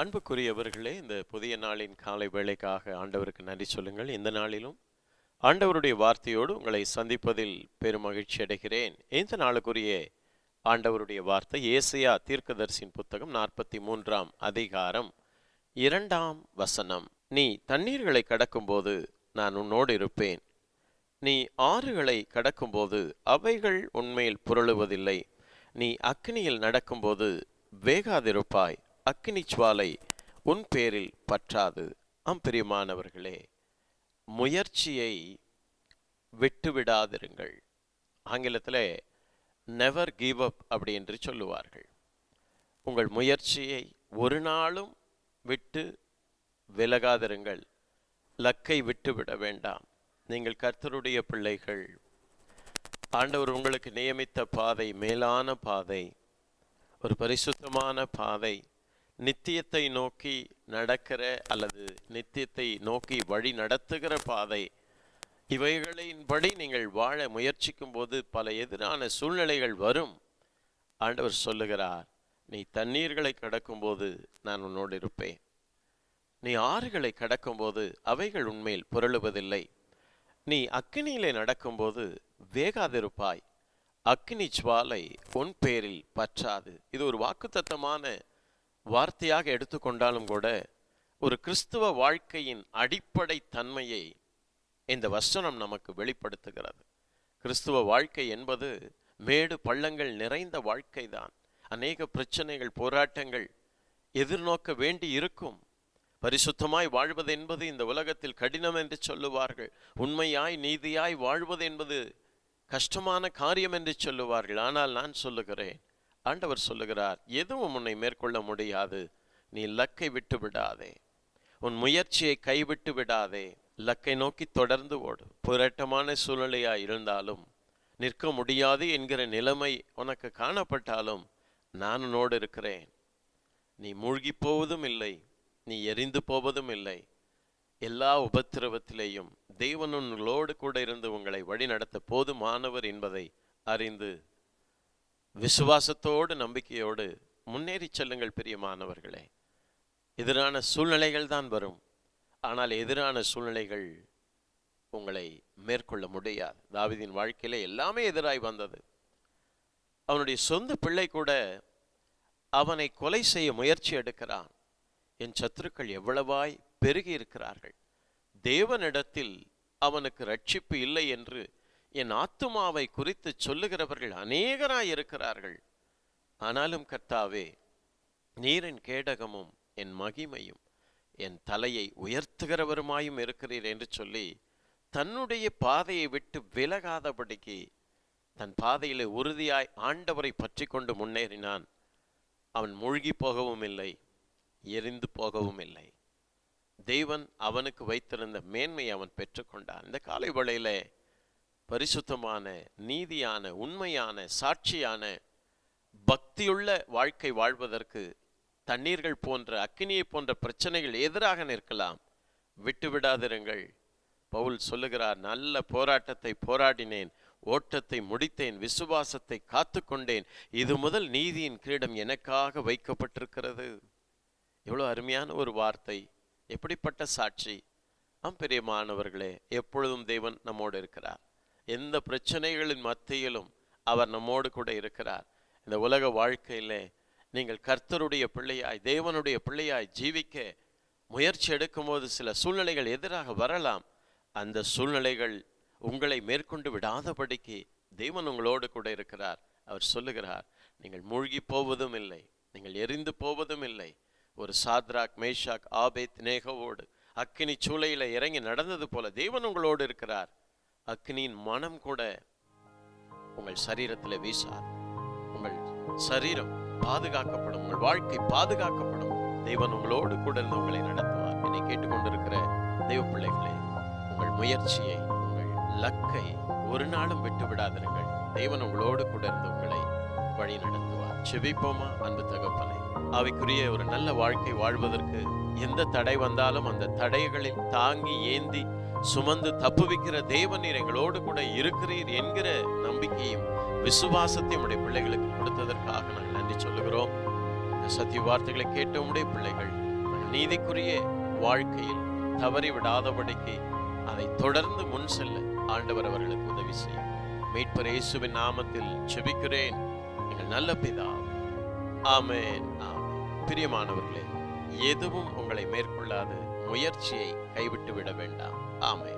அன்புக்குரியவர்களே இந்த புதிய நாளின் காலை வேளைக்காக ஆண்டவருக்கு நன்றி சொல்லுங்கள். இந்த நாளிலும் ஆண்டவருடைய வார்த்தையோடு உங்களை சந்திப்பதில் பெரும் மகிழ்ச்சி அடைகிறேன். இந்த நாளுக்குரிய ஆண்டவருடைய வார்த்தை ஏசியா தீர்க்கதர்சின் புத்தகம் நாற்பத்தி மூன்றாம் அதிகாரம் இரண்டாம் வசனம். நீ தண்ணீர்களை கடக்கும்போது நான் உன்னோடு இருப்பேன். நீ ஆறுகளை கடக்கும்போது அவைகள் உண்மையில் புரளுவதில்லை. நீ அக்னியில் நடக்கும்போது வேகாதிருப்பாய். அக்னி ஜுவாலை உன் பேரில் பற்றாது. ஆம் பிரியமானவர்களே முயற்சியை விட்டுவிடாதிருங்கள். ஆங்கிலத்தில் நெவர் கிவ் அப் அப்படி என்று சொல்லுவார்கள். உங்கள் முயற்சியை ஒரு நாளும் விட்டு விலகாதிருங்கள். லக்கை விட்டுவிட வேண்டாம். நீங்கள் கர்த்தருடைய பிள்ளைகள். ஆண்டவர் உங்களுக்கு நியமித்த பாதை மேலான பாதை ஒரு பரிசுத்தமான பாதை. நித்தியத்தை நோக்கி நடக்கிற அல்லது நித்தியத்தை நோக்கி வழி நடத்துகிற பாதை. இவைகளின்படி நீங்கள் வாழ முயற்சிக்கும் போது பல எதிரான சூழ்நிலைகள் வரும். ஆண்டவர் சொல்லுகிறார் நீ தண்ணீர்களை கடக்கும்போது நான் உன்னோடு இருப்பேன். நீ ஆறுகளை கடக்கும்போது அவைகள் உண்மையில் புரளுவதில்லை. நீ அக்கினியிலே நடக்கும்போது வேகாதிருப்பாய். அக்னி ஜுவாலை உன் பேரில் பற்றாது. இது ஒரு வாக்குத்தத்தமான வார்த்தையாக எடுத்துக்கொண்டாலும் கூட ஒரு கிறிஸ்துவ வாழ்க்கையின் அடிப்படை தன்மையை இந்த வசனம் நமக்கு வெளிப்படுத்துகிறது. கிறிஸ்துவ வாழ்க்கை என்பது மேடு பள்ளங்கள் நிறைந்த வாழ்க்கைதான். அநேக பிரச்சனைகள் போராட்டங்கள் எதிர்நோக்க வேண்டி இருக்கும். பரிசுத்தமாய் வாழ்வது என்பது இந்த உலகத்தில் கடினம் என்று சொல்லுவார்கள். உண்மையாய் நீதியாய் வாழ்வது என்பது கஷ்டமான காரியம் என்று சொல்லுவார்கள். ஆனால் நான் சொல்லுகிறேன் ஆண்டவர் சொல்லுகிறார் எதுவும் உன்னை மேற்கொள்ள முடியாது. நீ லக்கை விட்டு விடாதே உன் முயற்சியை கைவிட்டு விடாதே. லக்கை நோக்கி தொடர்ந்து ஓடு. புரட்டமான சூழ்நிலையா இருந்தாலும் நிற்க முடியாது என்கிற நிலைமை உனக்கு காணப்பட்டாலும் நான் உன்னோடு இருக்கிறேன். நீ மூழ்கி போவதும் இல்லை. நீ எரிந்து போவதும் இல்லை. எல்லா உபத்திரவத்திலேயும் தேவன் உங்களோடு கூட இருந்து உங்களை வழிநடத்த போதுமானவர் என்பதை அறிந்து விசுவாசத்தோடு நம்பிக்கையோடு முன்னேறி செல்லுங்கள் பிரியமானவர்களே. எதிரான சூழ்நிலைகள் தான் வரும். ஆனால் எதிரான சூழ்நிலைகள் உங்களை மேற்கொள்ள முடியாது. தாவிதின் வாழ்க்கையில எல்லாமே எதிராய் வந்தது. அவனுடைய சொந்த பிள்ளை கூட அவனை கொலை செய்ய முயற்சி எடுக்கிறான். என் சத்துருக்கள் எவ்வளவாய் பெருகி இருக்கிறார்கள். தேவனிடத்தில் அவனுக்கு ரட்சிப்பு இல்லை என்று என் ஆத்துமாவை குறித்து சொல்லுகிறவர்கள் அநேகராய் இருக்கிறார்கள். ஆனாலும் கர்த்தாவே நீரின் கேடகமும் என் மகிமையும் என் தலையை உயர்த்துகிறவருமாயும் இருக்கிறீர் என்று சொல்லி தன்னுடைய பாதையை விட்டு விலகாதபடிக்கு தன் பாதையிலே உறுதியாய் ஆண்டவரை பற்றி கொண்டு முன்னேறினான். அவன் மூழ்கி போகவும் இல்லை எரிந்து போகவும் இல்லை. தெய்வன் அவனுக்கு வைத்திருந்த மேன்மையை அவன் பெற்றுக்கொண்டான். இந்த காலை வழியிலே பரிசுத்தமான நீதியான உண்மையான சாட்சியான பக்தியுள்ள வாழ்க்கை வாழ்வதற்கு தண்ணீர்கள் போன்ற அக்கினியை போன்ற பிரச்சனைகள் எதிராக நிற்கலாம். விட்டுவிடாதிருங்கள் பவுல் சொல்லுகிறார் நல்ல போராட்டத்தை போராடினேன் ஓட்டத்தை முடித்தேன் விசுவாசத்தை காத்து கொண்டேன் இது முதல் நீதியின் கிரீடம் எனக்காக வைக்கப்பட்டிருக்கிறது. எவ்வளோ அருமையான ஒரு வார்த்தை எப்படிப்பட்ட சாட்சி. ஆம் பிரியமானவர்களே எப்பொழுதும் தேவன் நம்மோடு இருக்கிறார். எந்த பிரச்சனைகளின் மத்தியிலும் அவர் நம்மோடு கூட இருக்கிறார். இந்த உலக வாழ்க்கையிலே நீங்கள் கர்த்தருடைய பிள்ளையாய் தேவனுடைய பிள்ளையாய் ஜீவிக்க முயற்சி எடுக்கும்போது சில சூழ்நிலைகள் எதிராக வரலாம். அந்த சூழ்நிலைகள் உங்களை மேற்கொண்டு விடாதபடிக்கு தேவன் உங்களோடு கூட இருக்கிறார். அவர் சொல்லுகிறார் நீங்கள் மூழ்கி போவதும் இல்லை நீங்கள் எரிந்து போவதும் இல்லை. ஒரு சாத்ராக் மேஷாக் ஆபேத் நேகவோடு அக்கினி சூளையில் இறங்கி நடந்தது போல தேவன் உங்களோடு இருக்கிறார். அக்னியின் மனம் கூட உங்கள் சரீரத்தில் வீசார் உங்கள் சரீரம் பாதுகாக்கப்படும் உங்கள் வாழ்க்கை பாதுகாக்கப்படும். தெய்வன் உங்களோடு கூட இருந்து உங்களை நடத்துவார். என்னை கேட்டுக்கொண்டிருக்கிற தெய்வ பிள்ளைகளே உங்கள் முயற்சியை உங்கள் லக்கை ஒரு நாளும் விட்டு விடாதிருங்கள். தேவன் உங்களோடு கூட இருந்து உங்களை வழி நடத்துவார். செபிப்போமா அன்பு தகப்பனை? அவைக்குரிய ஒரு நல்ல வாழ்க்கை வாழ்வதற்கு எந்த தடை வந்தாலும் அந்த தடைகளில் தாங்கி ஏந்தி சுமந்து தப்புவிக்கிற தேவன் நீர் எங்களோடு கூட இருக்கிறீர் என்கிற நம்பிக்கையும் விசுவாசத்தையும் உடைய பிள்ளைகளுக்கு கொடுத்ததற்காக நாங்கள் நன்றி சொல்லுகிறோம். இந்த சத்திய வார்த்தைகளை கேட்ட உடைய பிள்ளைகள் நீதிக்குரிய வாழ்க்கையில் தவறி விடாதபடிக்கு அதை தொடர்ந்து முன் செல்ல ஆண்டவர் அவர்களுக்கு உதவி செய்யும். மீட்பர் இயேசுவின் நாமத்தில் செபிக்கிறேன் எங்கள் நல்ல பிதா ஆமென். பிரியமானவர்களே எதுவும் உங்களை மேற்கொள்ளாது முயற்சியை கைவிட்டு விட வேண்டாம். ஆமை